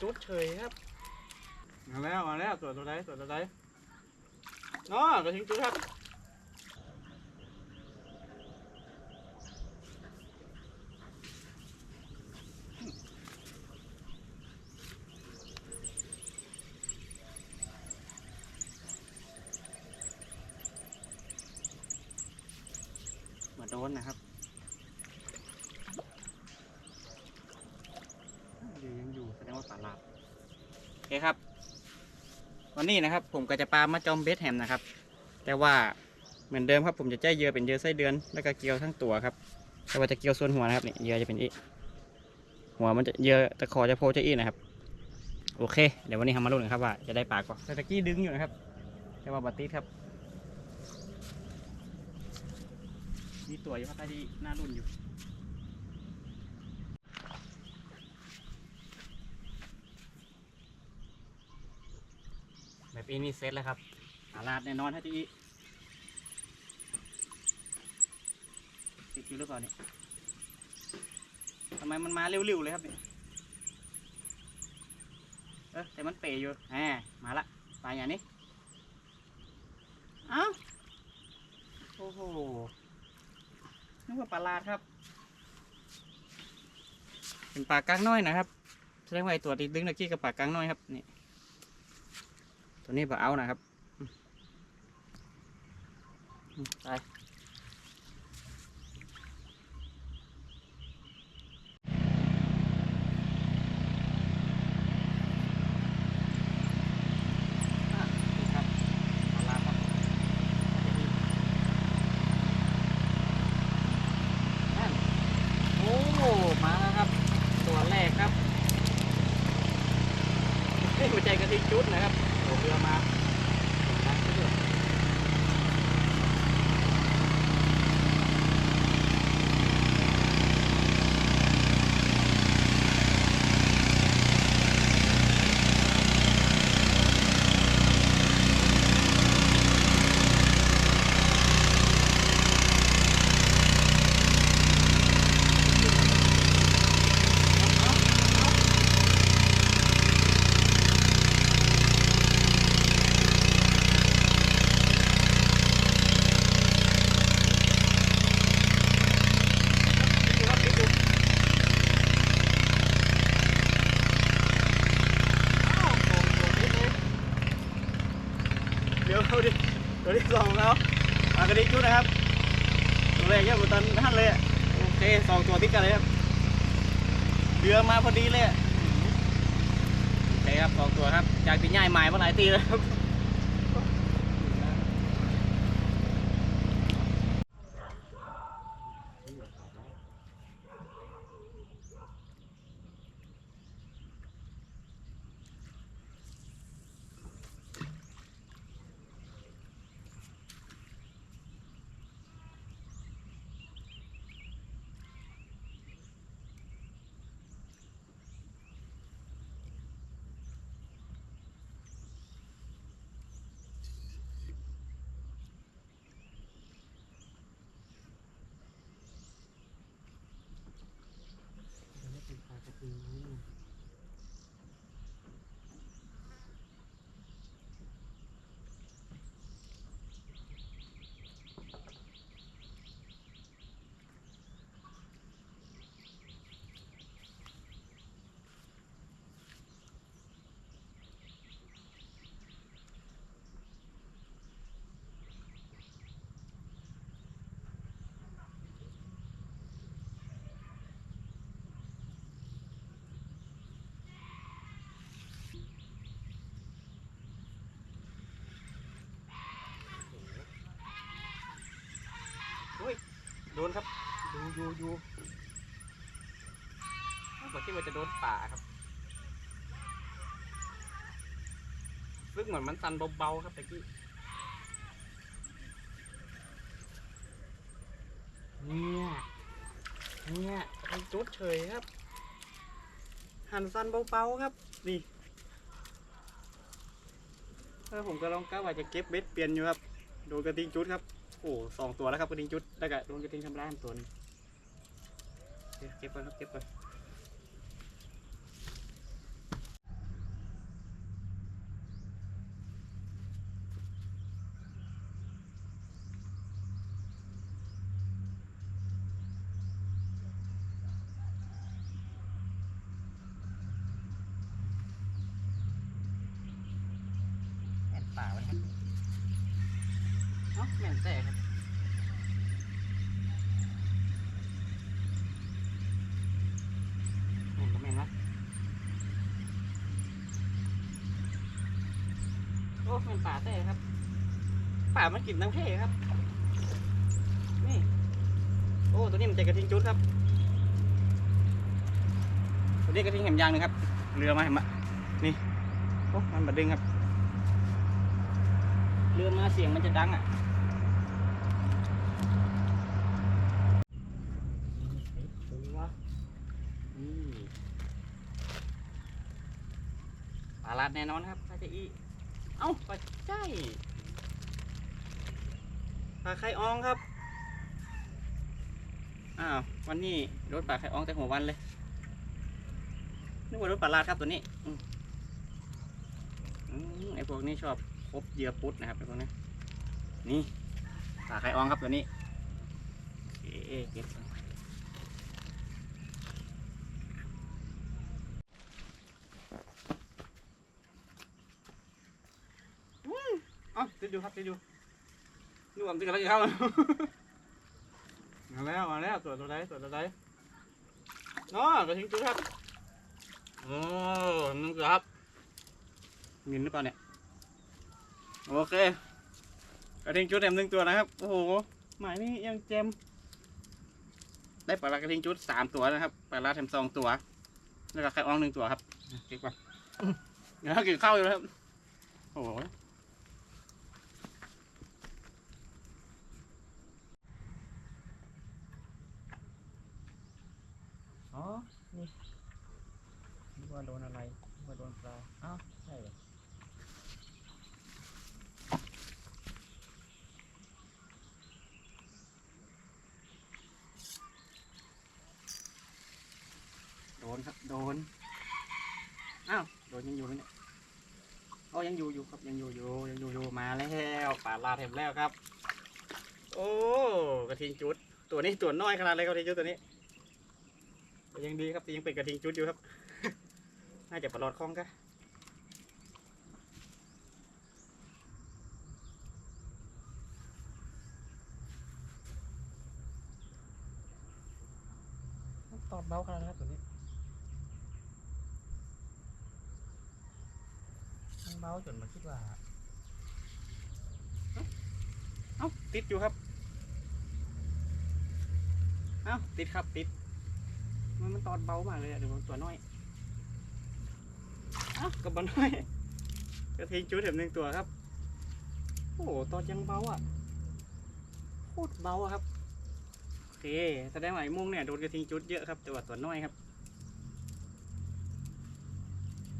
จุดเฉยครับมาแล้วมาแล้วตัวตัวใดตัวตัวใดอ๋อกระทิงจุดครับมาโดนนะครับดียังอยู่แสดงว่าปลาลาบโอ เคครับ วันนี้นะครับ ผมก็จะปลามาจอมเบสแฮมนะครับ แต่ว่าเหมือนเดิมครับผมจะใจเยื่อเป็นเยื่อไส้เดือนแล้วก็เกลียวทั้งตัวครับ แต่ว่าจะเกลียวส่วนหัวนะครับนี่เยื่อจะเป็นอีหัวมันจะเยื่อตะขอจะโพจะอีนะครับ โอเค เดี๋ยววันนี้ทำมาลุ้นกันครับว่าจะได้ปลาก่อนแต่ตะกี้ดึงอยู่นะครับ แต่ว่าบัตติดครับ มีตัวอยู่ครับที่หน้ารุ่นอยู่ แบบนี้นี่เซตแล้วครับอาลาดแน่นอนถ้าที่ติดอยู่หรือเปล่าเนี่ยทำไมมันมาเร็วๆเลยครับเนี่ยเออแต่มันเป๋อยู่แหมมาละปลาอย่างนี้เอ้าโอ้โหนึกว่าปลาลาดครับ เป็นปลากลางน้อยนะครับแสดงว่าไอตัวติดดึงตะกี้กับปลากลางน้อยครับนี่ ตัวนี้บ่เอานะครับไปอะนี่ครับมาลาครับนั่นโอ้มาแล้วครับตัวแรกครับเฮ้ยหัวใจกะทิงจุดนะครับ โอ้เรือมา เดี๋ยวเขาดิตัวที่สองแล้วมากระดิกชุดนะครับตัวแรกเนี่ยบุตันท่านเลยอะโอเคสองตัวติดกันเลยครับเรือมาพอดีเลยอะโอเคครับสองตัวครับจากตีใหญ่ไม้มาหลายตีแล้วครับ โดนครับดูดูดูผมคิดว่าจะโดนป่าครับ ซึ่งเหมือนมันตันเบาๆครับตะกี้เนี่ยเนี่ยจุดเฉยครับ หันสันเบาๆครับนี่เออผมก็ลองก้าว่าจะเก็บเบ็ดเปลี่ยนอยู่ครับ โดนกระทิงจุดครับ อ้สองตัวแล้วครับกระดิ่งจุดแล้วก็โดนกระดิ่งทำร้ายตัวนึงเก็บไปครับเก็บไปแอบป่าไว้ครับ เนาะแม่นแต่ครับแม่นก็แม่นวะโอ้แม่นป่าแต่ครับป่ามันกินน้ำเท่ครับ นี่ โอ้ตัวนี้มันจะกระทิงจุดครับตัวนี้กระทิงแหมยางหนึงครับ เรือมาเห็นไหมนี่โอ้มันมาดึงครับเรือมาเสียงมันจะดังอะตัวนี้วะนี่ปลาลัด แน่นอนครับถ้าจะอีเอ้าปลาใจปลาไข่อองครับ อ้าว วันนี้รถปลาไข่อองแต่หัววันเลย นึกว่ารถปลาลาดครับตัวนี้อืมอืมไอพวกนี้ชอบคบเหยื่อปุ๊ดนะครับไอพวกนี้ นี่ปลาไข่อองครับตัวนี้โอเคเก็บก่อนอืมเอ้า ติดอยู่ครับติดอยู่นึกว่ามันติดอะไรเข้ามาแล้วมาแล้วตัวตัวใดตัวตัวใดอ๋อกระทิงจุ๊ครับโอ้นึงครับมินหรือเปล่าเนี่ยโอเคกระทิงจุดแถมหนึ่งตัวนะครับโอ้โหหมายนี้ยังเจมได้ปลากระทิงจุดสามตัวนะครับปลาลาแถมสองตัวแล้วก็ไข่อ่องหนึ่งตัวครับเก็บก่อนเดี๋ยวกินข้าวอยู่แล้วครับโอ้โห อ๋อ นี่นึก ว่าโดนอะไรว่าโดนปลาอ้าวใช่เหรอโดนครับโดนอ้าวโดนยังอยู่ไหมเนี่ยอ๋อยังอยู่อยู่ครับยังอยู่อยู่ยังอยู่อยู่มาแล้วป่าลาเทมแล้วครับ โอ้กระทิงจุด ตัวนี้ตัวน้อยขนาดเลยกระทิงจุดตัวนี้ ยังดีครับยังเป็นกระทิงจุดอยู่ครับ น่าจะปลอดคล่องกะตอดเบาขนาดนั้นครับตัวนี้มันเบาจนมาคิดว่าเอ้าเอ้าติดอยู่ครับ เอ้าติดครับติด มันมันตอนเบามากเลยอะเดี๋ยวมันตัวน้อย อ้ากับบอน้อยกระทิงจุดเห็มหนึ่งตัวครับ โอ้โหตอนยังเบาอะโคตรเบาอะครับโอเคแสดงว่าไอ้มุ้งเนี่ยโดนกระทิงจุดเยอะครับแต่ว่าตัวน้อยครับ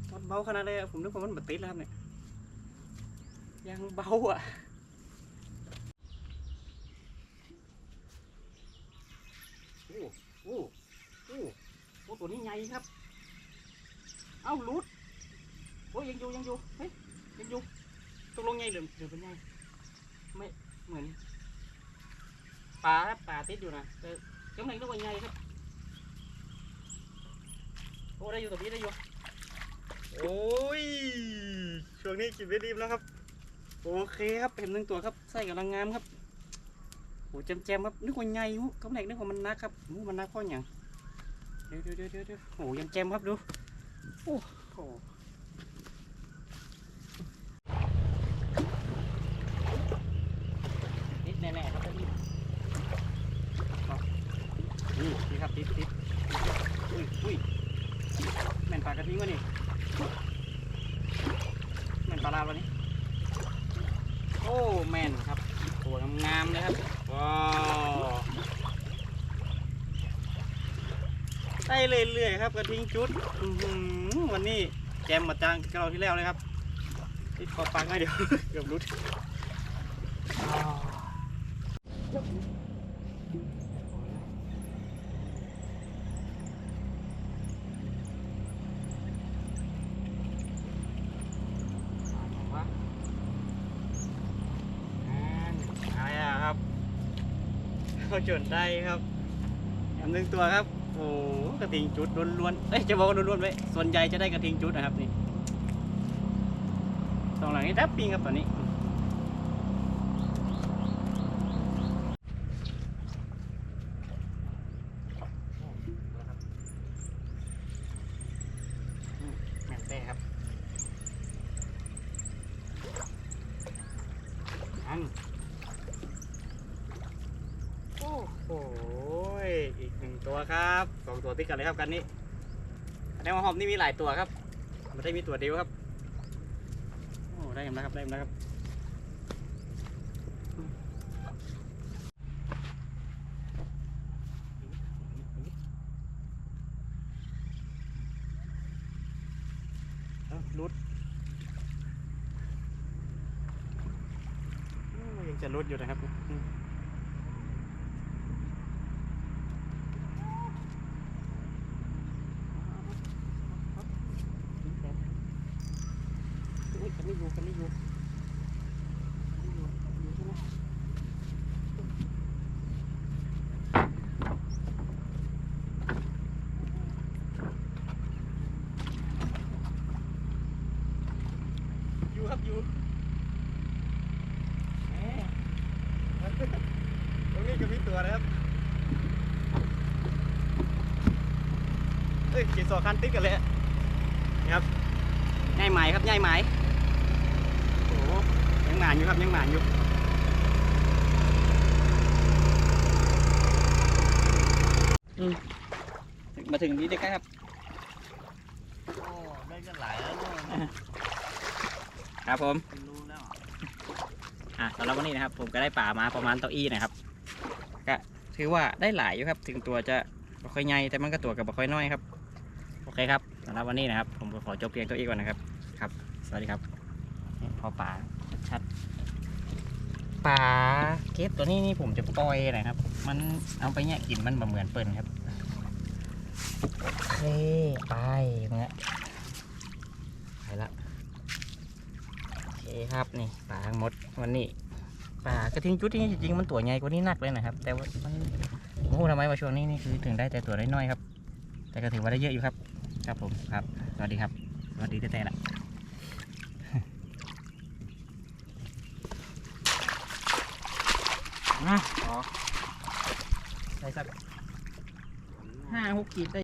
ตอนเบาขนาดเลยอะผมนึกว่ามันบัดติดแล้วครับเนี่ยยังเบาอะโอ้โอ้โอ้โอ้ตัวนี้ใหญ่ครับ เอ้าลุด ยังอยู่ยังอยู่เฮ้ยยังอยู่ตกลงใหญ่หรือหรือเป็นใหญ่ไม่เหมือนปลาครับปลาติดอยู่นะแต่จังไหนก็ว่าใหญ่ครับโอ้ได้อยู่ตัวนี้ได้อยู่โอ้ยช่วงนี้กินได้ดีแล้วครับ โอเคครับเห็นหนึ่งตัวครับไส้กำลังงามครับโอ้แจมแจมครับนึกว่าใหญ่หูกำแหนกนึกว่ามันนักครับหูมันนักเพราะอย่างเดี๋ยวเดี๋ยวเดี๋ยวเดี๋ยวเดี๋ยวโอ้ยังแจมครับดูโอ้โหติดแน่ๆครับพี่นี่นี่ครับติดติดอุ้ยอุ้ยแม่นปลากระทิงวะนี่แม่นปลาลาวะนี่โอ้แม่นครับตัวงามๆเลยครับว้าว ได้เรื่อยๆครับกระทิงจุดวันนี้แจมมาจางกับเราที่แล้วเลยครับนี่ขอฟังให้เดี๋ยวเกือบรุดอะไรอะครับเขาจนได้ครับแอันหนึ่งตัวครับ โอ้กระทิงจุดล้วนๆเอ้ยจะบอกว่าล้วนๆไหมส่วนใหญ่จะได้กระทิงจุดนะครับนี่สองหลังนี้ดับปิงครับตอนนี้อืมแม่นเต้ครับอันโอ้โหอีกหนึ่งตัว ครับสองตัวติดกันเลยครับกันนี้แสดงว่าหอมนี่มีหลายตัวครับไม่ได้มีตัวเดียวครับโอ้ได้แล้วครับได้แล้วครับรุดยังจะรุดอยู่นะครับอืมเฮ้ยกันไม่อยู่กันไม่อยู่ อยู่ครับอยู่แหมตรงนี้ก็มีตัวนะครับเอ้ยขี่ สองคันติดกันเลยอะนี่ครับง่ายไหมครับง่ายไหมโอ้โหยังหมานอยู่ครับยังหมานอยู่อืมมาถึงนี้ได้ใกล้ครับโอ้ได้กันหลายแล้วเนี่ยครับผมเป็นรู้แล้วอะสำหรับวันนี้นะครับ ผมก็ได้ป่ามาประมาณเต้าอี้นะครับก็ถือว่าได้หลายอยู่ครับ ถึงตัวจะบ่ค่อยใหญ่แต่มันก็ตัวกับบ่ค่อยน้อยครับ โอเคครับสำหรับวันนี้นะครับ ผมขอจบเพียงเต้าอี้ก่อนนะครับครับ สวัสดีครับพอป่าชัดป่าเก็บตัวนี้นี่ผมจะปล่อยนะครับ มันเอาไปเนี่ยกินมันบ่เหมือนเปิ่นครับโอเคไปเงี้ยไปละโอเคครับนี่ปลาหมดวันนี้ปลากระทิงจุดนี่จริงๆมันตัวใหญ่กว่านี้นักเลยนะครับ แต่ว่ามันโอ้โหทำไมว่าช่วงนี้นี่คือถึงได้แต่ตัวน้อยๆครับ แต่ก็ถือว่าได้เยอะอยู่ครับ ครับผมครับ สวัสดีครับ สวัสดีแต่ๆละมาขอใส่สักห้าหกขีดได้